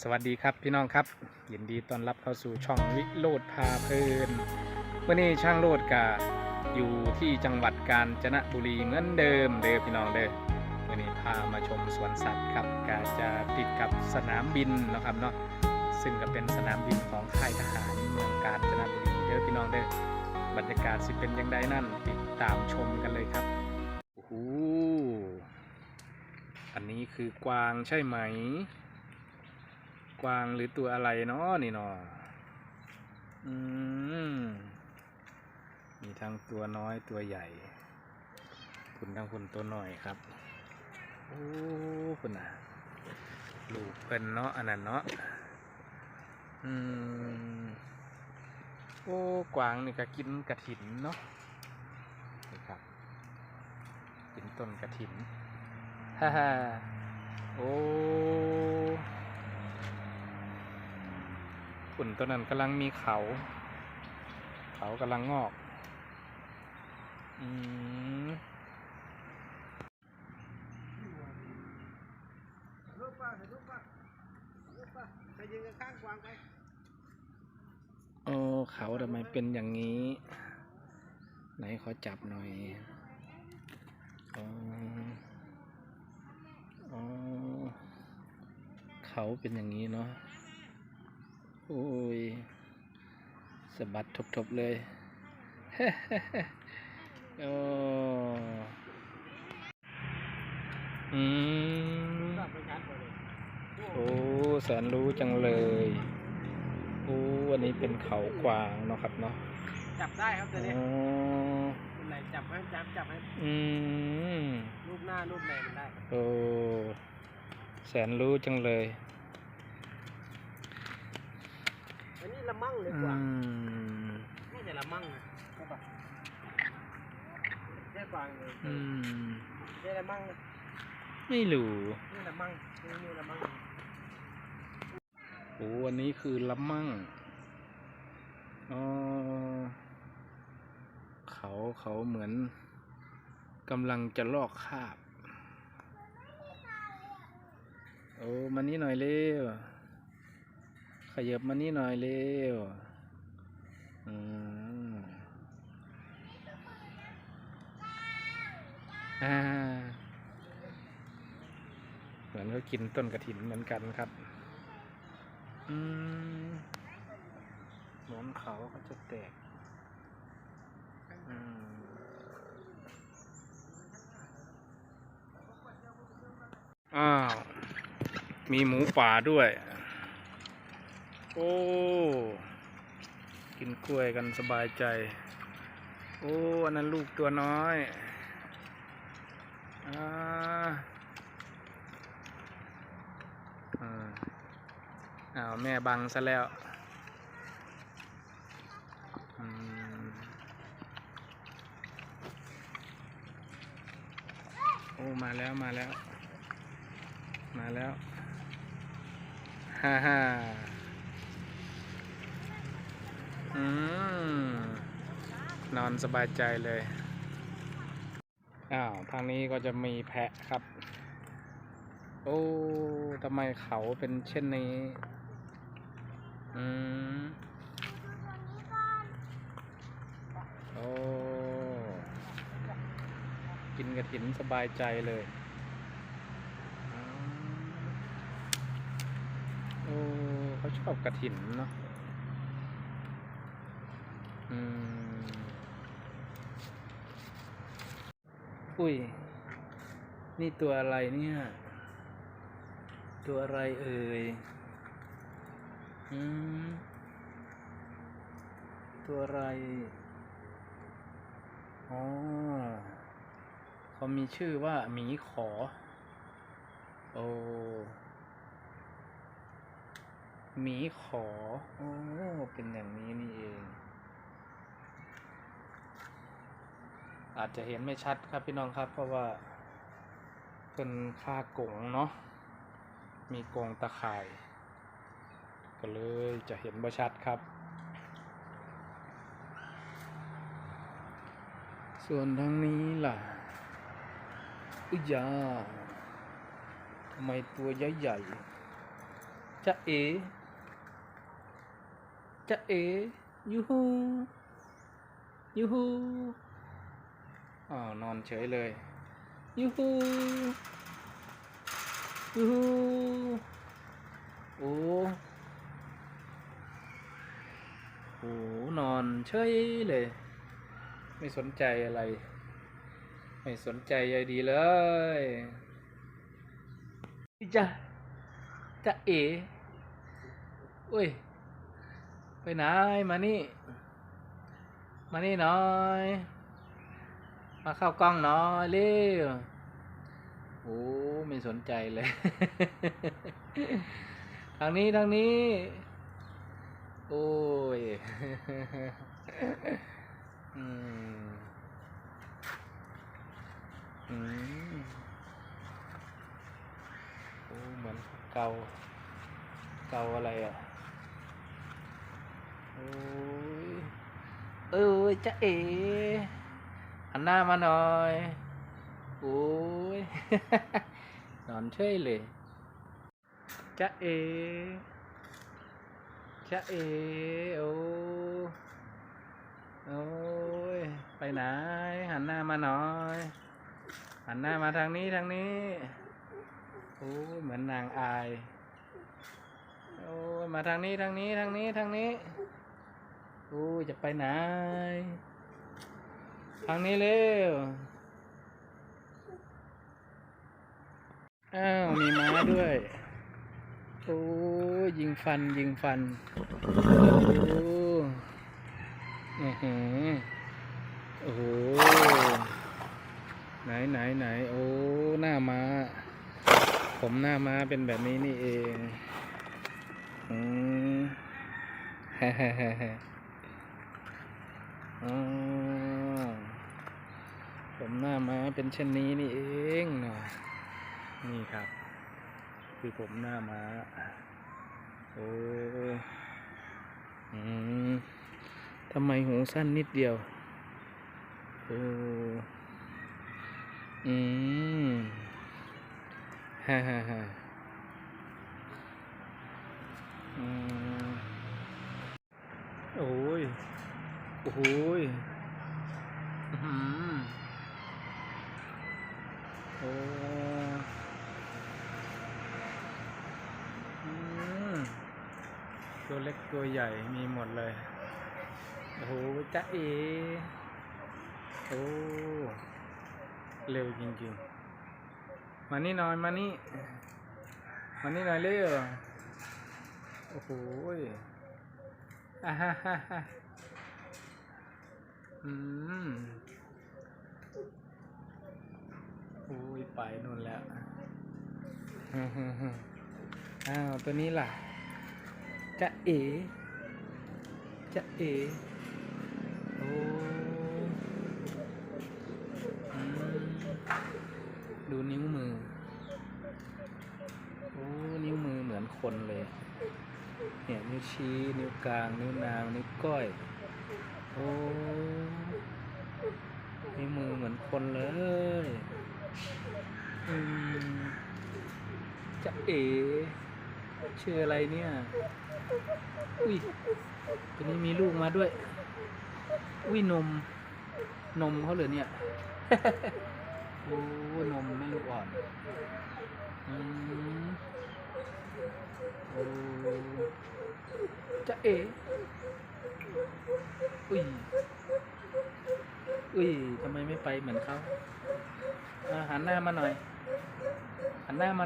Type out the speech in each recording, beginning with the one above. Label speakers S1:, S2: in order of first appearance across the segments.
S1: สวัสดีครับพี่น้องครับยินดีต้อนรับเข้าสู่ช่องวิโรดพาเพลินวันนี้ช่างโรดกาอยู่ที่จังหวัดกาญจนบุรีเหมือนเดิมเด้อพี่น้องเด้อวันนี้พามาชมสวนสัตว์ครับกาจะติดกับสนามบินนะครับเนาะซึ่งก็เป็นสนามบินของค่ายทหารเมืองกาญจนบุรีเด้อพี่น้องเด้อบรรยากาศสิเป็นยังไงนั่นติดตามชมกันเลยครับโอ้โหอันนี้คือกวางใช่ไหม กวางหรือตัวอะไรเนาะนี่เนาะอืมมีทั้งตัวน้อยตัวใหญ่คุณทั้งคุณตัวน้อยครับโอ้คุณน่ะลูกเพิ่นเนาะอันนั้นเนาะอืมโอ้กวางนี่ก็กินกระถินเนาะนี่ครับ กินต้นกระถินฮ่าฮ่าโอ้ ฝุ่นตัวนั้นกำลังมีเขา เขากำลังงอก อืม
S2: รูปป่ะรูปป่ะรูปป่ะไปยืนข้างกวางไป
S1: โอ้เขาทำไมเป็นอย่างนี้ ไหนขอจับหน่อยอ๋ออ๋อเขาเป็นอย่างนี้เนาะ โอ้ยสะบัดทบๆเลยโอ้อืม
S2: กลับไปชัดเลย
S1: โอ้แสนรู้จังเลยโอ้อันนี้เป็นเขากวางเนาะครับเนาะ
S2: จับได้ครับตัว
S1: อ๋
S2: นี้
S1: อ
S2: เป็นไรจับให้จับจับให้
S1: อืม
S2: รูปหน้ารูปไหนมันได้
S1: โอ้แสนรู้จังเลย
S2: อันนี้ ละมั่งเลย
S1: อื
S2: กวาง
S1: ม
S2: นี่แต่ละมั่งใช่ปะแค่กวางเลย
S1: อืม
S2: นี่ละมั่ง
S1: ไม่รู้
S2: นี่ละมั่งนี่นี่ละมั่ง
S1: โอ้อันนี้คือละมั่งอ๋อเขาเขาเหมือนกำลังจะลอกคราบ โอ้มานี่หน่อยเร็ว ขยับมานี่หน่อยเร็วอ่าเหมือนเขากินต้นกระถินเหมือนกันครับ อืมหมือนเขาเขาจะแตก อืมอ้าว มีหมูป่าด้วย โอ้ กินกล้วยกันสบายใจ โอ้ อันนั้นลูกตัวน้อยอ่าอ่าอ้าวแม่บังซะแล้วอืมโอ้ มาแล้วมาแล้ว มาแล้ว ฮ่าฮ่าอืม นอนสบายใจเลย อ้าว ทางนี้ก็จะมีแพะครับ โอ้ทำไมเขาเป็นเช่นนี้ อืมโอ้กินกระถินสบายใจเลยโอ้เขาชอบกระถินเนาะอืม อุ้ย นี่ตัวอะไรเนี่ย ตัวอะไรเอ่ย อืม ตัวอะไร อ๋อ เขามีชื่อว่าหมีขอ โอ้หมีขอ โอ้ เป็นอย่างนี้นี่เอง อาจจะเห็นไม่ชัดครับพี่น้องครับ เพราะว่าเป็นค่ากงเนาะมีกงตะข่าย ก็เลยจะเห็นบ่ชัดครับ ส่วนทางนี้ล่ะอุยยาทำไมตัวใหญ่ๆจะเอจะเอยูฮูยูฮู อ๋อนอนเฉยเลย ยูฮู ยูฮู โอ้โหนอนเฉยเลย ไม่สนใจอะไร ไม่สนใจใยดีเลยจะจะเออุ้ย ไปไหนมานี่ มานี่หน่อย มาเข้ากล้องหน่อยเร็วโอ้ไม่สนใจเลย ทางนี้ทางนี้ โอ้ยอืมอืมโอ้เหมือนเกาเกาอะไรอะ โอ้ยเอ้ยจะเอ๋ หันหน้ามาหน่อยโอ้ยนอนเฉยเลยจะเอ๋จะเอ๋โอ้โอ้ยไปไหนหันหน้ามาหน่อยหันหน้ามาทางนี้ทางนี้โอ้ยเหมือนนางอายโอ้ยมาทางนี้ทางนี้ทางนี้ทางนี้โอ้ยจะไปไหน ทางนี้เร็ว อ้าว มีม้าด้วย โอ้ยิงฟันยิงฟัน โอ้อื้อหือโอ้โห ไหนไหนไหน โอ้ หน้าม้า ผมหน้าม้าเป็นแบบนี้นี่เอง อืมฮ่าฮ่าฮ่าฮ่าอ๋อผมหน้าม้า เป็นเช่นนี้นี่เองเนาะนี่ครับ คือผมหน้าม้าโอ้อืมทำไมหูสั้นนิดเดียวโอ้อืมฮ่าฮ่าฮ่าอืมโอ้ย โอ้ยอืม ตัวเล็กตัวใหญ่มีหมดเลย โอ้โหจ๊ะเอโอ้เร็วจริงๆ มานี่หน่อยมานี่ มานี่หน่อยเร็ว โอ้โหอ่าฮ่าฮ่าฮ่าอืม ยไปนู่นแล้วอ้าวตัวนี้ล่ะ จะเอ จะเอ โอ้ดูนิ้วมือ โอ้ นิ้วมือเหมือนคนเลย เนี่ยนิ้วชี้ นิ้วกลาง นิ้วนาง นิ้วก้อย โอ้ นิ้วมือเหมือนคนเลย จะเอ๋ชื่ออะไรเนี่ย อุ้ยตัวนี้มีลูกมาด้วย อุ้ยนม นมเขาเหรอเนี่ยโอ้นมแม่ลูกอ่อนอืมโอ้จะเอ๋อุ้ย อุ้ยทำไมไม่ไปเหมือนเขาหันหน้ามาหน่อย หันหน้ามา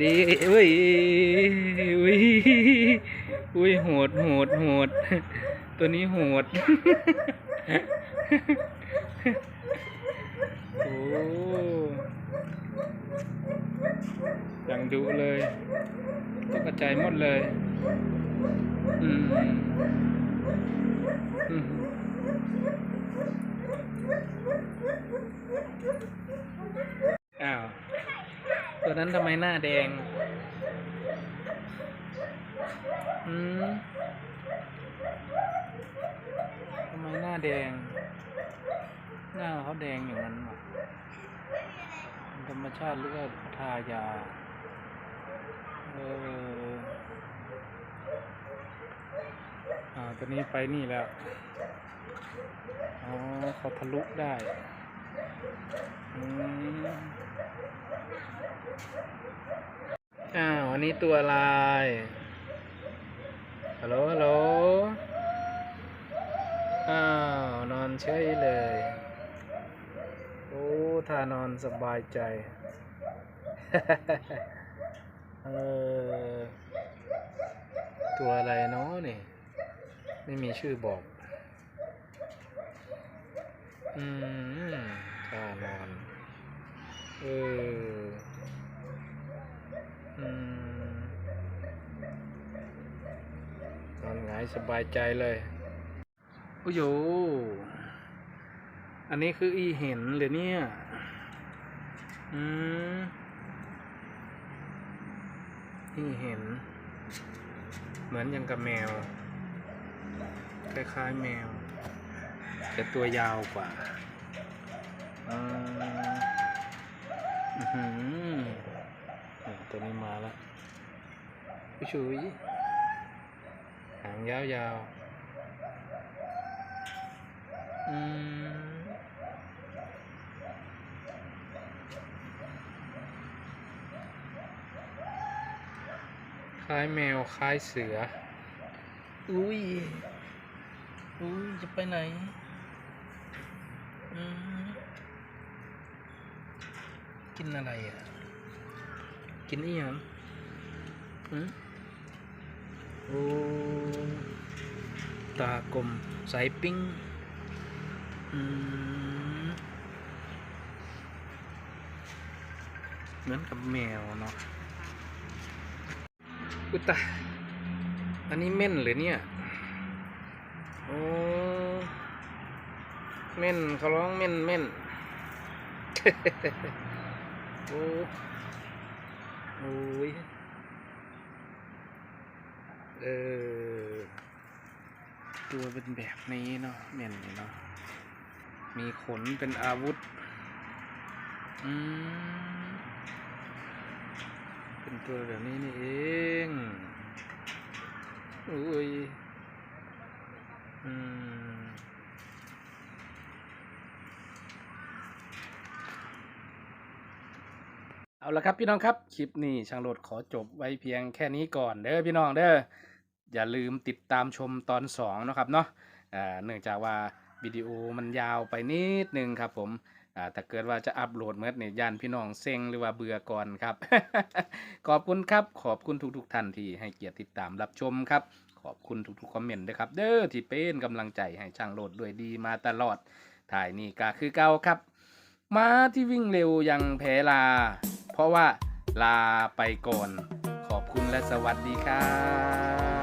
S1: ดีเอ้ยอุ้ยอุ้ยโหดโหดโหด ตัวนี้โหด โอ้ยังดุเลยก็กระจายหมดเลย อืมอืม นั้นทำไมหน้าแดง อืมทำไมหน้าแดง หน้าเขาแดงอย่างนั้นวะธรรมชาติหรือว่าเขาทายา เออ อ่าตอนนี้ไปนี่แล้ว อ๋อเขาทะลุได้ อ้าวอันนี้ตัวอะไร ฮัลโหล ฮัลโหล อ้าว นอนเฉยเลย โอ้ท่านอนสบายใจ เออ ตัวอะไรเนาะนี่ ไม่มีชื่อบอก อืมานอนเอออืมนอนหงายสบายใจเลยโอ้โยอันนี้คืออีเห็นเลยเนี่ย อืม อีเห็น เหมือนอย่างกับแมว คล้ายๆแมว แต่ตัวยาวกว่า อืมอื้อหือเนี่ยตัวนี้มาแล้วผู้ชุยหางยาวๆอืมคล้ายแมว คล้ายเสือ อุ้ย อุ้ย จะไปไหน อืม กินอะไรอะ กินอีหยังอืมโอ้ตากลมสายปิ้งอืมเหมือนกับแมวเนาะอุยตาอันนี้เม่นหรือเนี่ยโอ้เม่นเขาร้องเม่นเม่น โอ้โอ้ยเออตัวเป็นแบบนี้เนาะเม่นนี่เนาะมีขนเป็นอาวุธ อืม เป็นตัวแบบนี้นี่เองอุ้ย อืม เอาละครับพี่น้องครับคลิปนี้ช่างโหลดขอจบไว้เพียงแค่นี้ก่อนเด้อพี่น้องเด้ออย่าลืมติดตามชมตอน2นะครับเนาะเนื่องจากว่าวิดีโอมันยาวไปนิดนึงครับผมอ่าถ้าเกิดว่าจะอัปโหลดเมื่อเนี่ยย่านพี่น้องเซ็งหรือว่าเบื่อก่อนครับ ขอบคุณครับขอบคุณทุกๆท่านที่ให้เกียรติติดตามรับชมครับ ขอบคุณทุกๆคอมเมนต์ด้วยครับ เด้อที่เป็นกำลังใจให้ช่างโหลดด้วยดีมาตลอดถ่ายนี่ก็คือเก่าครับ ม้าที่วิ่งเร็วยังแพ้ลา เพราะว่าลาไปก่อน ขอบคุณและสวัสดีครับ